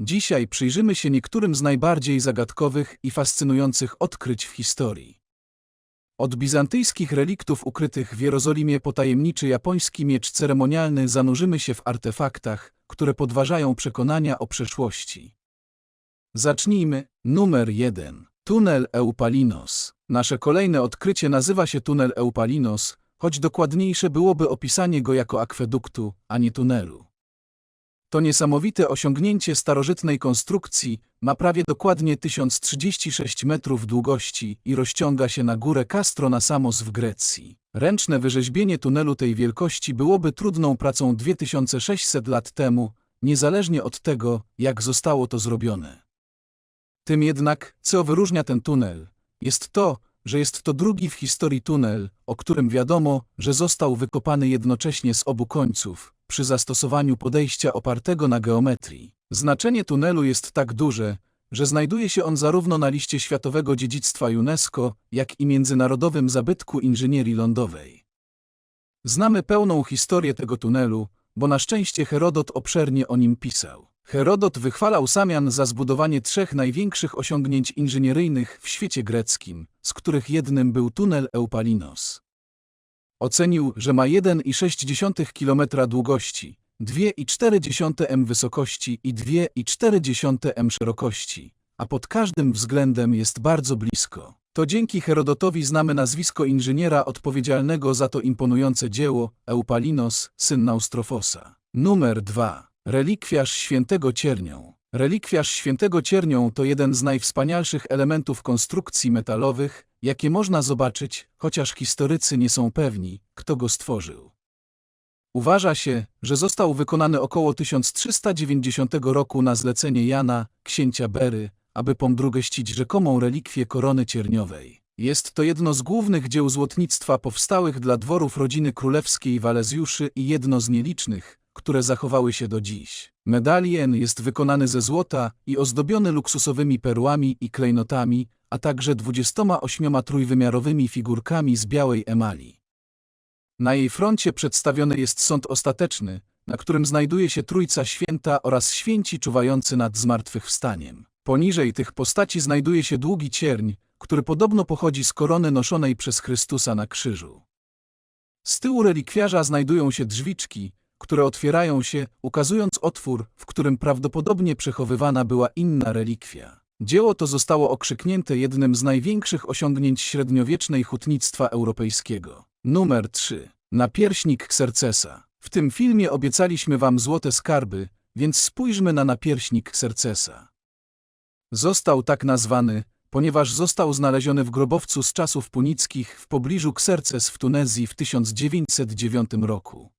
Dzisiaj przyjrzymy się niektórym z najbardziej zagadkowych i fascynujących odkryć w historii. Od bizantyjskich reliktów ukrytych w Jerozolimie po tajemniczy japoński miecz ceremonialny zanurzymy się w artefaktach, które podważają przekonania o przeszłości. Zacznijmy. Numer 1. Tunel Eupalinos. Nasze kolejne odkrycie nazywa się tunel Eupalinos, choć dokładniejsze byłoby opisanie go jako akweduktu, a nie tunelu. To niesamowite osiągnięcie starożytnej konstrukcji ma prawie dokładnie 1036 metrów długości i rozciąga się na górę Castro na Samos w Grecji. Ręczne wyrzeźbienie tunelu tej wielkości byłoby trudną pracą 2600 lat temu, niezależnie od tego, jak zostało to zrobione. Tym jednak, co wyróżnia ten tunel, jest to, że jest to drugi w historii tunel, o którym wiadomo, że został wykopany jednocześnie z obu końców, przy zastosowaniu podejścia opartego na geometrii. Znaczenie tunelu jest tak duże, że znajduje się on zarówno na liście Światowego Dziedzictwa UNESCO, jak i Międzynarodowym Zabytku Inżynierii Lądowej. Znamy pełną historię tego tunelu, bo na szczęście Herodot obszernie o nim pisał. Herodot wychwalał Samian za zbudowanie trzech największych osiągnięć inżynieryjnych w świecie greckim, z których jednym był tunel Eupalinos. Ocenił, że ma 1,6 km długości, 2,4 m wysokości i 2,4 m szerokości, a pod każdym względem jest bardzo blisko. To dzięki Herodotowi znamy nazwisko inżyniera odpowiedzialnego za to imponujące dzieło, Eupalinos, syn Naustrofosa. Numer 2. Relikwiarz świętego ciernią. Relikwiarz świętego ciernią to jeden z najwspanialszych elementów konstrukcji metalowych, jakie można zobaczyć, chociaż historycy nie są pewni, kto go stworzył. Uważa się, że został wykonany około 1390 roku na zlecenie Jana, księcia Bery, aby pomdrugeścić rzekomą relikwię korony cierniowej. Jest to jedno z głównych dzieł złotnictwa powstałych dla dworów rodziny królewskiej Walezjuszy i jedno z nielicznych, które zachowały się do dziś. Medalien jest wykonany ze złota i ozdobiony luksusowymi perłami i klejnotami, a także 28 trójwymiarowymi figurkami z białej emali. Na jej froncie przedstawiony jest sąd ostateczny, na którym znajduje się Trójca Święta oraz święci czuwający nad zmartwychwstaniem. Poniżej tych postaci znajduje się długi cierń, który podobno pochodzi z korony noszonej przez Chrystusa na krzyżu. Z tyłu relikwiarza znajdują się drzwiczki, które otwierają się, ukazując otwór, w którym prawdopodobnie przechowywana była inna relikwia. Dzieło to zostało okrzyknięte jednym z największych osiągnięć średniowiecznej hutnictwa europejskiego. Numer 3. Napierśnik Xerxesa. W tym filmie obiecaliśmy wam złote skarby, więc spójrzmy na napierśnik Xerxesa. Został tak nazwany, ponieważ został znaleziony w grobowcu z czasów punickich w pobliżu Xerxes w Tunezji w 1909 roku.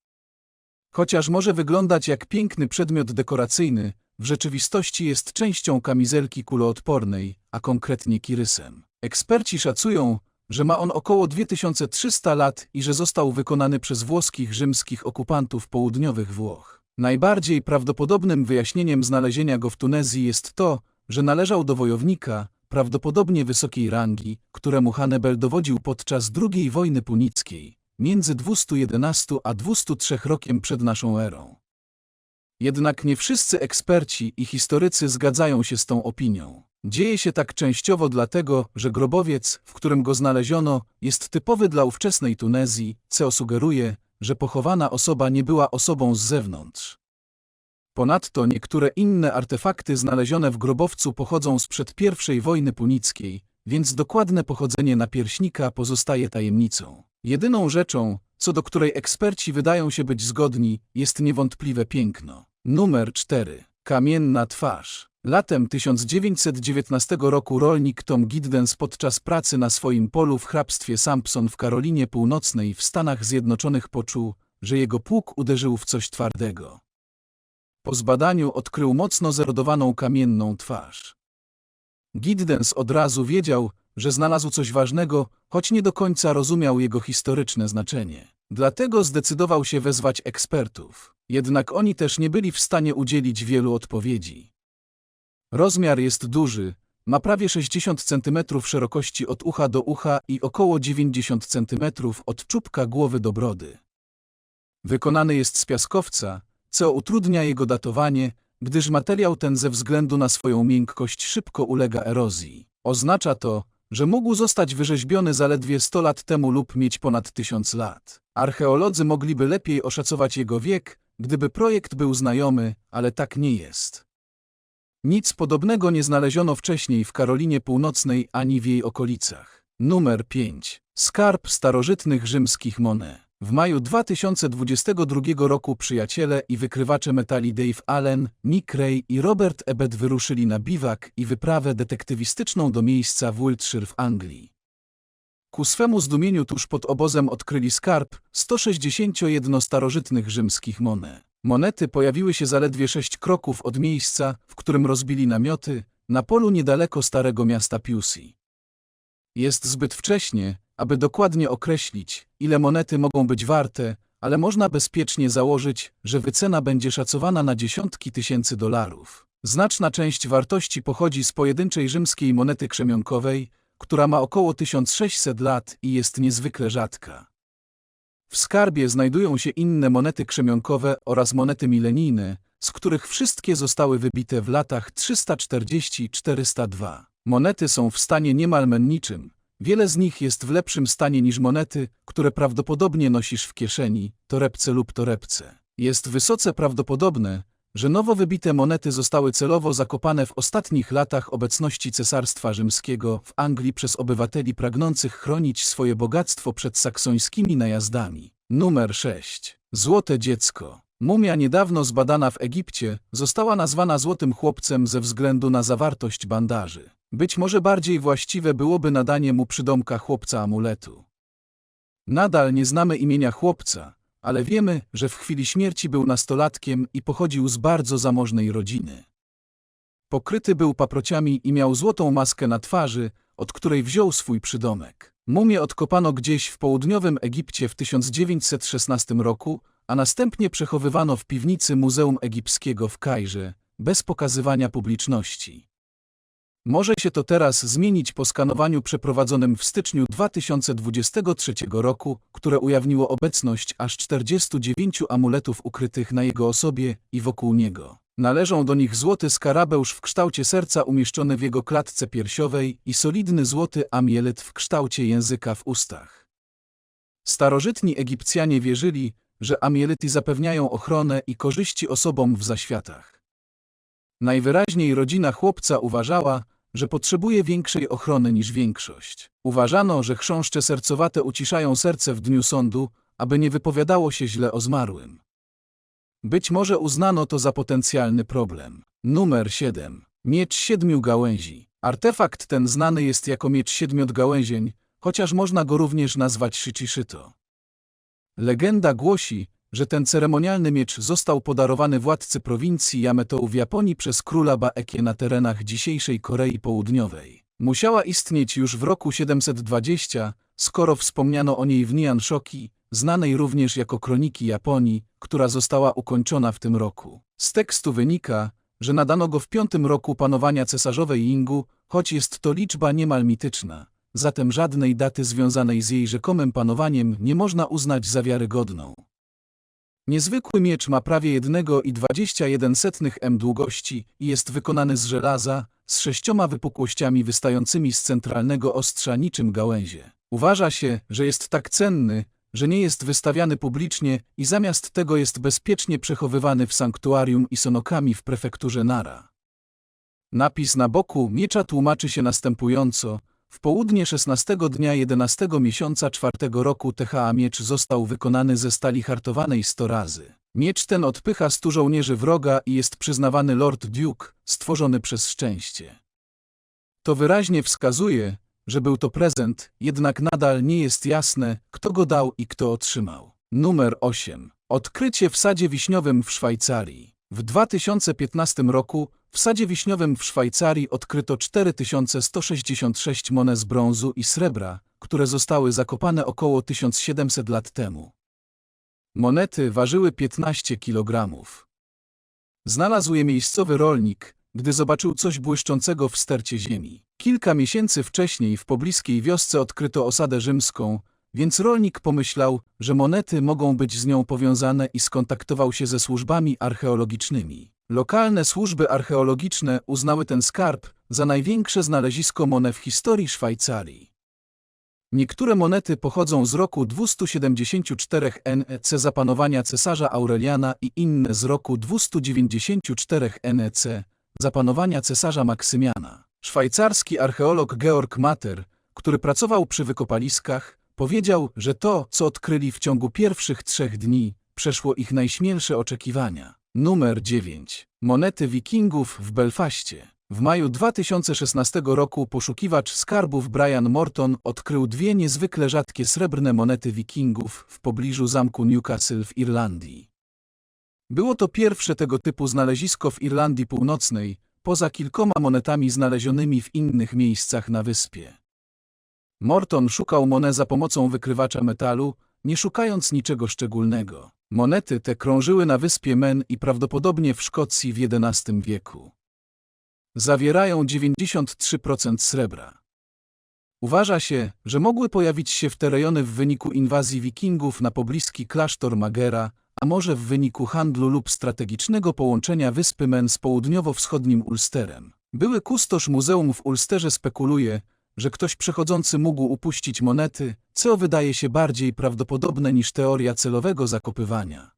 Chociaż może wyglądać jak piękny przedmiot dekoracyjny, w rzeczywistości jest częścią kamizelki kuloodpornej, a konkretnie kirysem. Eksperci szacują, że ma on około 2300 lat i że został wykonany przez włoskich rzymskich okupantów południowych Włoch. Najbardziej prawdopodobnym wyjaśnieniem znalezienia go w Tunezji jest to, że należał do wojownika, prawdopodobnie wysokiej rangi, któremu Hannibal dowodził podczas II wojny punickiej, między 211 a 203 rokiem przed naszą erą. Jednak nie wszyscy eksperci i historycy zgadzają się z tą opinią. Dzieje się tak częściowo dlatego, że grobowiec, w którym go znaleziono, jest typowy dla ówczesnej Tunezji, co sugeruje, że pochowana osoba nie była osobą z zewnątrz. Ponadto niektóre inne artefakty znalezione w grobowcu pochodzą sprzed I wojny punickiej, więc dokładne pochodzenie napierśnika pozostaje tajemnicą. Jedyną rzeczą, co do której eksperci wydają się być zgodni, jest niewątpliwe piękno. Numer 4. Kamienna twarz. Latem 1919 roku rolnik Tom Giddens podczas pracy na swoim polu w hrabstwie Sampson w Karolinie Północnej w Stanach Zjednoczonych poczuł, że jego pług uderzył w coś twardego. Po zbadaniu odkrył mocno zerodowaną kamienną twarz. Giddens od razu wiedział, że znalazł coś ważnego, choć nie do końca rozumiał jego historyczne znaczenie. Dlatego zdecydował się wezwać ekspertów. Jednak oni też nie byli w stanie udzielić wielu odpowiedzi. Rozmiar jest duży, ma prawie 60 cm szerokości od ucha do ucha i około 90 cm od czubka głowy do brody. Wykonany jest z piaskowca, co utrudnia jego datowanie, gdyż materiał ten ze względu na swoją miękkość szybko ulega erozji. Oznacza to, że mógł zostać wyrzeźbiony zaledwie 100 lat temu lub mieć ponad 1000 lat. Archeolodzy mogliby lepiej oszacować jego wiek, gdyby projekt był znajomy, ale tak nie jest. Nic podobnego nie znaleziono wcześniej w Karolinie Północnej ani w jej okolicach. Numer 5. Skarb starożytnych rzymskich monet. W maju 2022 roku przyjaciele i wykrywacze metali Dave Allen, Nick Ray i Robert Ebet wyruszyli na biwak i wyprawę detektywistyczną do miejsca w Wiltshire w Anglii. Ku swemu zdumieniu tuż pod obozem odkryli skarb 161 starożytnych rzymskich monet. Monety pojawiły się zaledwie sześć kroków od miejsca, w którym rozbili namioty, na polu niedaleko starego miasta Piusi. Jest zbyt wcześnie, aby dokładnie określić, ile monety mogą być warte, ale można bezpiecznie założyć, że wycena będzie szacowana na dziesiątki tysięcy dolarów. Znaczna część wartości pochodzi z pojedynczej rzymskiej monety krzemionkowej, która ma około 1600 lat i jest niezwykle rzadka. W skarbie znajdują się inne monety krzemionkowe oraz monety milenijne, z których wszystkie zostały wybite w latach 340-402. Monety są w stanie niemal menniczym. Wiele z nich jest w lepszym stanie niż monety, które prawdopodobnie nosisz w kieszeni, torebce lub torebce. Jest wysoce prawdopodobne, że nowo wybite monety zostały celowo zakopane w ostatnich latach obecności Cesarstwa Rzymskiego w Anglii przez obywateli pragnących chronić swoje bogactwo przed saksońskimi najazdami. Numer 6. Złote dziecko. Mumia niedawno zbadana w Egipcie została nazwana złotym chłopcem ze względu na zawartość bandaży. Być może bardziej właściwe byłoby nadanie mu przydomka chłopca amuletu. Nadal nie znamy imienia chłopca, ale wiemy, że w chwili śmierci był nastolatkiem i pochodził z bardzo zamożnej rodziny. Pokryty był paprociami i miał złotą maskę na twarzy, od której wziął swój przydomek. Mumię odkopano gdzieś w południowym Egipcie w 1916 roku, a następnie przechowywano w piwnicy Muzeum Egipskiego w Kairze, bez pokazywania publiczności. Może się to teraz zmienić po skanowaniu przeprowadzonym w styczniu 2023 roku, które ujawniło obecność aż 49 amuletów ukrytych na jego osobie i wokół niego. Należą do nich złoty skarabeusz w kształcie serca umieszczony w jego klatce piersiowej i solidny złoty amielet w kształcie języka w ustach. Starożytni Egipcjanie wierzyli, że amielety zapewniają ochronę i korzyści osobom w zaświatach. Najwyraźniej rodzina chłopca uważała, że potrzebuje większej ochrony niż większość. Uważano, że chrząszcze sercowate uciszają serce w dniu sądu, aby nie wypowiadało się źle o zmarłym. Być może uznano to za potencjalny problem. Numer 7. Miecz siedmiu gałęzi. Artefakt ten znany jest jako miecz siedmiogałęzień, chociaż można go również nazwać Shichishito. Legenda głosi, że ten ceremonialny miecz został podarowany władcy prowincji Yamato w Japonii przez króla Baekje na terenach dzisiejszej Korei Południowej. Musiała istnieć już w roku 720, skoro wspomniano o niej w Nihon Shoki, znanej również jako Kroniki Japonii, która została ukończona w tym roku. Z tekstu wynika, że nadano go w piątym roku panowania cesarzowej Yingu, choć jest to liczba niemal mityczna, zatem żadnej daty związanej z jej rzekomym panowaniem nie można uznać za wiarygodną. Niezwykły miecz ma prawie 1,21 m długości i jest wykonany z żelaza, z sześcioma wypukłościami wystającymi z centralnego ostrza niczym gałęzie. Uważa się, że jest tak cenny, że nie jest wystawiany publicznie i zamiast tego jest bezpiecznie przechowywany w sanktuarium Isonokami w prefekturze Nara. Napis na boku miecza tłumaczy się następująco – w południe 16 dnia 11 miesiąca czwartego roku THA miecz został wykonany ze stali hartowanej 100 razy. Miecz ten odpycha stu żołnierzy wroga i jest przyznawany Lord Duke, stworzony przez szczęście. To wyraźnie wskazuje, że był to prezent, jednak nadal nie jest jasne, kto go dał i kto otrzymał. Numer 8. Odkrycie w sadzie wiśniowym w Szwajcarii. W 2015 roku w sadzie wiśniowym w Szwajcarii odkryto 4166 monet z brązu i srebra, które zostały zakopane około 1700 lat temu. Monety ważyły 15 kg. Znalazł je miejscowy rolnik, gdy zobaczył coś błyszczącego w stercie ziemi. Kilka miesięcy wcześniej w pobliskiej wiosce odkryto osadę rzymską, więc rolnik pomyślał, że monety mogą być z nią powiązane i skontaktował się ze służbami archeologicznymi. Lokalne służby archeologiczne uznały ten skarb za największe znalezisko monet w historii Szwajcarii. Niektóre monety pochodzą z roku 274 NEC za panowania cesarza Aureliana i inne z roku 294 NEC za panowania cesarza Maksymiana. Szwajcarski archeolog Georg Mater, który pracował przy wykopaliskach, powiedział, że to, co odkryli w ciągu pierwszych trzech dni, przeszło ich najśmielsze oczekiwania. Numer 9. Monety wikingów w Belfaście. W maju 2016 roku poszukiwacz skarbów Brian Morton odkrył dwie niezwykle rzadkie srebrne monety wikingów w pobliżu zamku Newcastle w Irlandii. Było to pierwsze tego typu znalezisko w Irlandii Północnej, poza kilkoma monetami znalezionymi w innych miejscach na wyspie. Morton szukał monet za pomocą wykrywacza metalu, nie szukając niczego szczególnego. Monety te krążyły na wyspie Men i prawdopodobnie w Szkocji w XI wieku. Zawierają 93% srebra. Uważa się, że mogły pojawić się w te rejony w wyniku inwazji wikingów na pobliski klasztor Magera, a może w wyniku handlu lub strategicznego połączenia wyspy Men z południowo-wschodnim Ulsterem. Były kustosz muzeum w Ulsterze spekuluje, że ktoś przechodzący mógł upuścić monety, co wydaje się bardziej prawdopodobne niż teoria celowego zakopywania.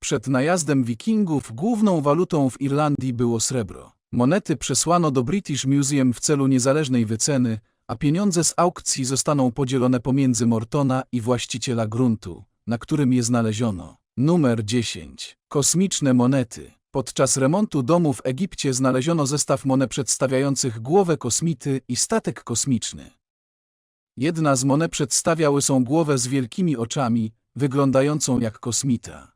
Przed najazdem wikingów główną walutą w Irlandii było srebro. Monety przesłano do British Museum w celu niezależnej wyceny, a pieniądze z aukcji zostaną podzielone pomiędzy Mortona i właściciela gruntu, na którym je znaleziono. Numer 10. Kosmiczne monety. Podczas remontu domu w Egipcie znaleziono zestaw monet przedstawiających głowę kosmity i statek kosmiczny. Jedna z monet przedstawia łysą głowę z wielkimi oczami, wyglądającą jak kosmita.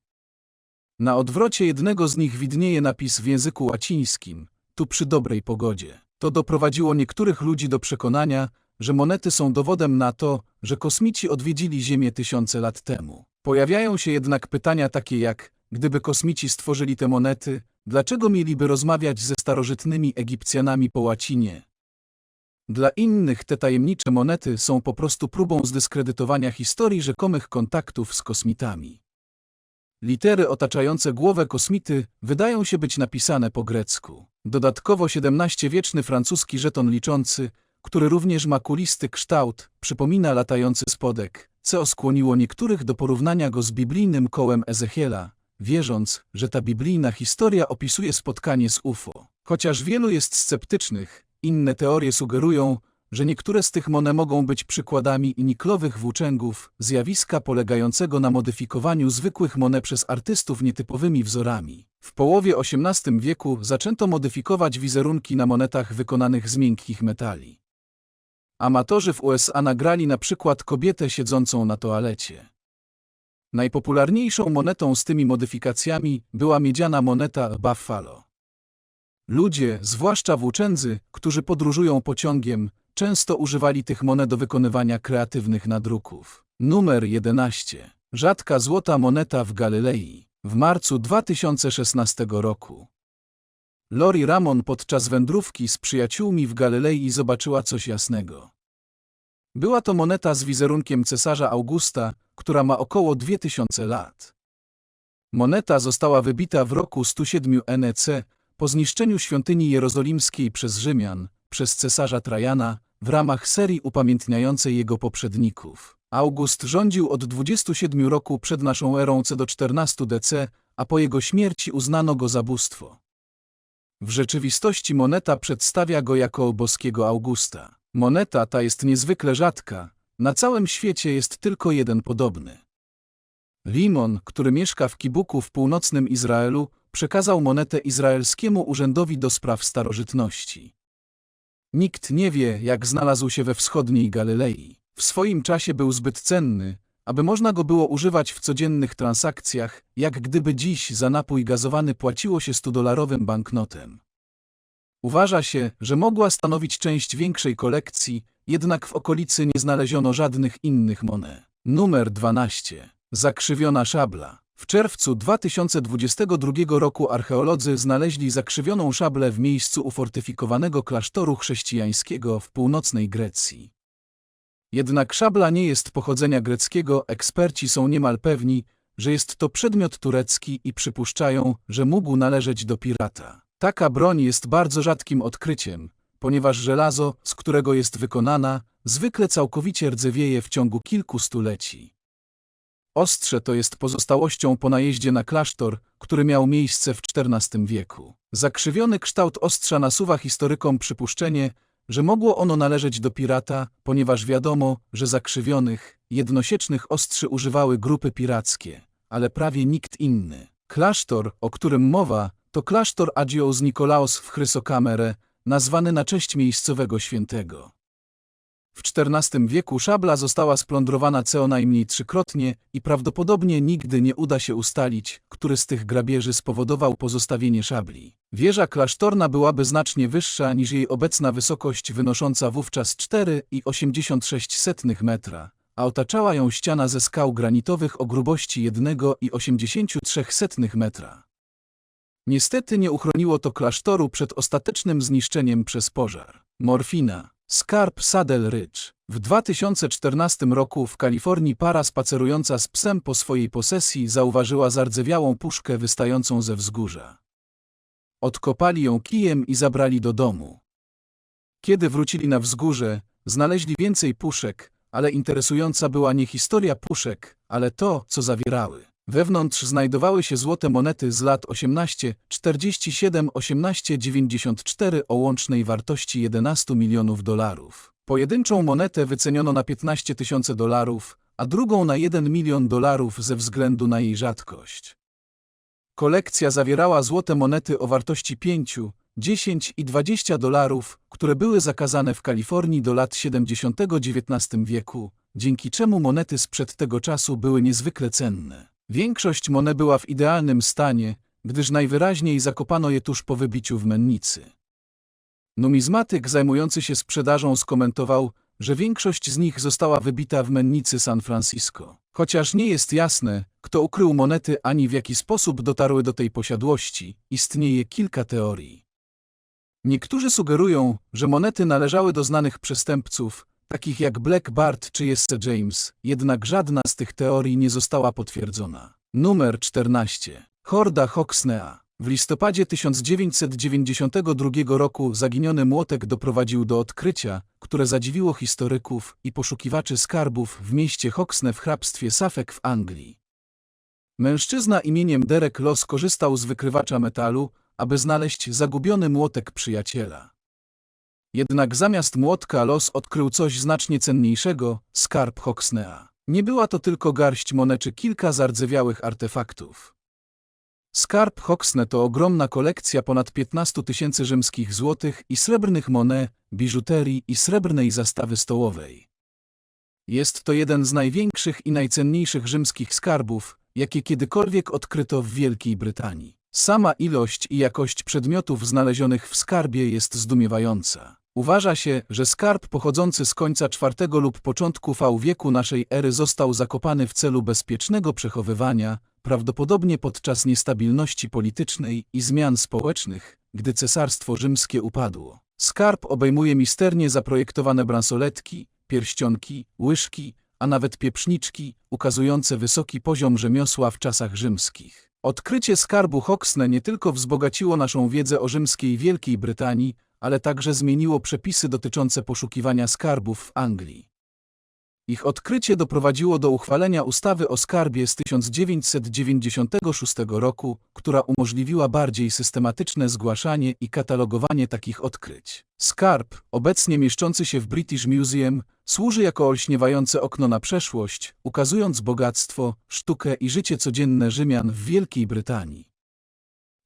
Na odwrocie jednego z nich widnieje napis w języku łacińskim, tu przy dobrej pogodzie. To doprowadziło niektórych ludzi do przekonania, że monety są dowodem na to, że kosmici odwiedzili Ziemię tysiące lat temu. Pojawiają się jednak pytania takie jak, gdyby kosmici stworzyli te monety, dlaczego mieliby rozmawiać ze starożytnymi Egipcjanami po łacinie? Dla innych te tajemnicze monety są po prostu próbą zdyskredytowania historii rzekomych kontaktów z kosmitami. Litery otaczające głowę kosmity wydają się być napisane po grecku. Dodatkowo XVII-wieczny francuski żeton liczący, który również ma kulisty kształt, przypomina latający spodek, co skłoniło niektórych do porównania go z biblijnym kołem Ezechiela, wierząc, że ta biblijna historia opisuje spotkanie z UFO. Chociaż wielu jest sceptycznych, inne teorie sugerują, że niektóre z tych monet mogą być przykładami niklowych włóczęgów, zjawiska polegającego na modyfikowaniu zwykłych monet przez artystów nietypowymi wzorami. W połowie XVIII wieku zaczęto modyfikować wizerunki na monetach wykonanych z miękkich metali. Amatorzy w USA nagrali na przykład kobietę siedzącą na toalecie. Najpopularniejszą monetą z tymi modyfikacjami była miedziana moneta Buffalo. Ludzie, zwłaszcza włóczędzy, którzy podróżują pociągiem, często używali tych monet do wykonywania kreatywnych nadruków. Numer 11. Rzadka złota moneta w Galilei. W marcu 2016 roku. Lori Ramon podczas wędrówki z przyjaciółmi w Galilei zobaczyła coś jasnego. Była to moneta z wizerunkiem cesarza Augusta, która ma około 2000 lat. Moneta została wybita w roku 107 NEC po zniszczeniu świątyni jerozolimskiej przez Rzymian, przez cesarza Trajana, w ramach serii upamiętniającej jego poprzedników. August rządził od 27 roku przed naszą erą co do 14 DC, a po jego śmierci uznano go za bóstwo. W rzeczywistości moneta przedstawia go jako boskiego Augusta. Moneta ta jest niezwykle rzadka, na całym świecie jest tylko jeden podobny. Limon, który mieszka w Kibuku w północnym Izraelu, przekazał monetę izraelskiemu urzędowi do spraw starożytności. Nikt nie wie, jak znalazł się we wschodniej Galilei. W swoim czasie był zbyt cenny, aby można go było używać w codziennych transakcjach, jak gdyby dziś za napój gazowany płaciło się 100-dolarowym banknotem. Uważa się, że mogła stanowić część większej kolekcji, jednak w okolicy nie znaleziono żadnych innych monet. Numer 12. Zakrzywiona szabla. W czerwcu 2022 roku archeolodzy znaleźli zakrzywioną szablę w miejscu ufortyfikowanego klasztoru chrześcijańskiego w północnej Grecji. Jednak szabla nie jest pochodzenia greckiego, eksperci są niemal pewni, że jest to przedmiot turecki i przypuszczają, że mógł należeć do pirata. Taka broń jest bardzo rzadkim odkryciem, ponieważ żelazo, z którego jest wykonana, zwykle całkowicie rdzewieje w ciągu kilku stuleci. Ostrze to jest pozostałością po najeździe na klasztor, który miał miejsce w XIV wieku. Zakrzywiony kształt ostrza nasuwa historykom przypuszczenie, że mogło ono należeć do pirata, ponieważ wiadomo, że zakrzywionych, jednosiecznych ostrzy używały grupy pirackie, ale prawie nikt inny. Klasztor, o którym mowa, to klasztor Agios Nikolaos w Chrysokamere, nazwany na cześć miejscowego świętego. W XIV wieku szabla została splądrowana co najmniej trzykrotnie i prawdopodobnie nigdy nie uda się ustalić, który z tych grabieży spowodował pozostawienie szabli. Wieża klasztorna byłaby znacznie wyższa niż jej obecna wysokość wynosząca wówczas 4,86 metra, a otaczała ją ściana ze skał granitowych o grubości 1,83 metra. Niestety nie uchroniło to klasztoru przed ostatecznym zniszczeniem przez pożar. Morfina. Skarb Saddle Ridge. W 2014 roku w Kalifornii para spacerująca z psem po swojej posesji zauważyła zardzewiałą puszkę wystającą ze wzgórza. Odkopali ją kijem i zabrali do domu. Kiedy wrócili na wzgórze, znaleźli więcej puszek, ale interesująca była nie historia puszek, ale to, co zawierały. Wewnątrz znajdowały się złote monety z lat 18, 47, 18, 94 o łącznej wartości 11 milionów dolarów. Pojedynczą monetę wyceniono na 15 tysięcy dolarów, a drugą na 1 milion dolarów ze względu na jej rzadkość. Kolekcja zawierała złote monety o wartości 5, 10 i 20 dolarów, które były zakazane w Kalifornii do lat 70 XIX wieku, dzięki czemu monety sprzed tego czasu były niezwykle cenne. Większość monet była w idealnym stanie, gdyż najwyraźniej zakopano je tuż po wybiciu w mennicy. Numizmatyk zajmujący się sprzedażą skomentował, że większość z nich została wybita w mennicy San Francisco. Chociaż nie jest jasne, kto ukrył monety ani w jaki sposób dotarły do tej posiadłości, istnieje kilka teorii. Niektórzy sugerują, że monety należały do znanych przestępców, takich jak Black Bart czy Jesse James, jednak żadna z tych teorii nie została potwierdzona. Numer 14. Horda Hoxnea. W listopadzie 1992 roku zaginiony młotek doprowadził do odkrycia, które zadziwiło historyków i poszukiwaczy skarbów w mieście Hoxne w hrabstwie Suffolk w Anglii. Mężczyzna imieniem Derek Loss korzystał z wykrywacza metalu, aby znaleźć zagubiony młotek przyjaciela. Jednak zamiast młotka los odkrył coś znacznie cenniejszego – skarb Hoxnea. Nie była to tylko garść monet czy kilka zardzewiałych artefaktów. Skarb Hoxne to ogromna kolekcja ponad 15 tysięcy rzymskich złotych i srebrnych monet, biżuterii i srebrnej zastawy stołowej. Jest to jeden z największych i najcenniejszych rzymskich skarbów, jakie kiedykolwiek odkryto w Wielkiej Brytanii. Sama ilość i jakość przedmiotów znalezionych w skarbie jest zdumiewająca. Uważa się, że skarb pochodzący z końca IV lub początku V wieku naszej ery został zakopany w celu bezpiecznego przechowywania, prawdopodobnie podczas niestabilności politycznej i zmian społecznych, gdy cesarstwo rzymskie upadło. Skarb obejmuje misternie zaprojektowane bransoletki, pierścionki, łyżki, a nawet pieprzniczki, ukazujące wysoki poziom rzemiosła w czasach rzymskich. Odkrycie skarbu Hoxne nie tylko wzbogaciło naszą wiedzę o rzymskiej Wielkiej Brytanii, ale także zmieniło przepisy dotyczące poszukiwania skarbów w Anglii. Ich odkrycie doprowadziło do uchwalenia ustawy o skarbie z 1996 roku, która umożliwiła bardziej systematyczne zgłaszanie i katalogowanie takich odkryć. Skarb, obecnie mieszczący się w British Museum, służy jako olśniewające okno na przeszłość, ukazując bogactwo, sztukę i życie codzienne Rzymian w Wielkiej Brytanii.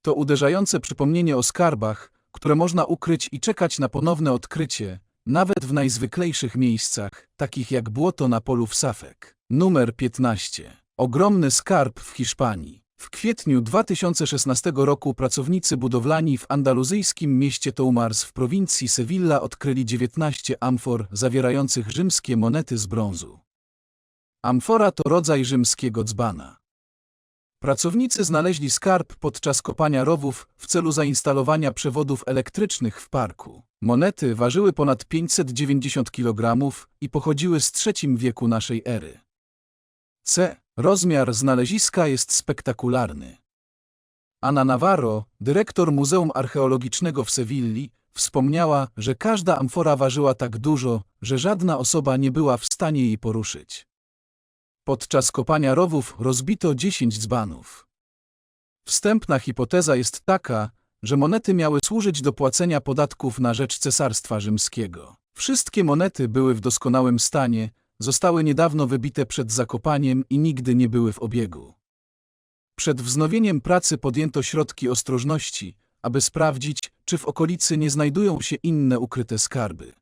To uderzające przypomnienie o skarbach, które można ukryć i czekać na ponowne odkrycie, nawet w najzwyklejszych miejscach, takich jak błoto na polu w Safek. Numer 15. Ogromny skarb w Hiszpanii. W kwietniu 2016 roku pracownicy budowlani w andaluzyjskim mieście Toumars w prowincji Sevilla odkryli 19 amfor zawierających rzymskie monety z brązu. Amfora to rodzaj rzymskiego dzbana. Pracownicy znaleźli skarb podczas kopania rowów w celu zainstalowania przewodów elektrycznych w parku. Monety ważyły ponad 590 kg i pochodziły z III wieku naszej ery. C. Rozmiar znaleziska jest spektakularny. Anna Navarro, dyrektor Muzeum Archeologicznego w Sewilli, wspomniała, że każda amfora ważyła tak dużo, że żadna osoba nie była w stanie jej poruszyć. Podczas kopania rowów rozbito 10 dzbanów. Wstępna hipoteza jest taka, że monety miały służyć do płacenia podatków na rzecz Cesarstwa Rzymskiego. Wszystkie monety były w doskonałym stanie, zostały niedawno wybite przed zakopaniem i nigdy nie były w obiegu. Przed wznowieniem pracy podjęto środki ostrożności, aby sprawdzić, czy w okolicy nie znajdują się inne ukryte skarby.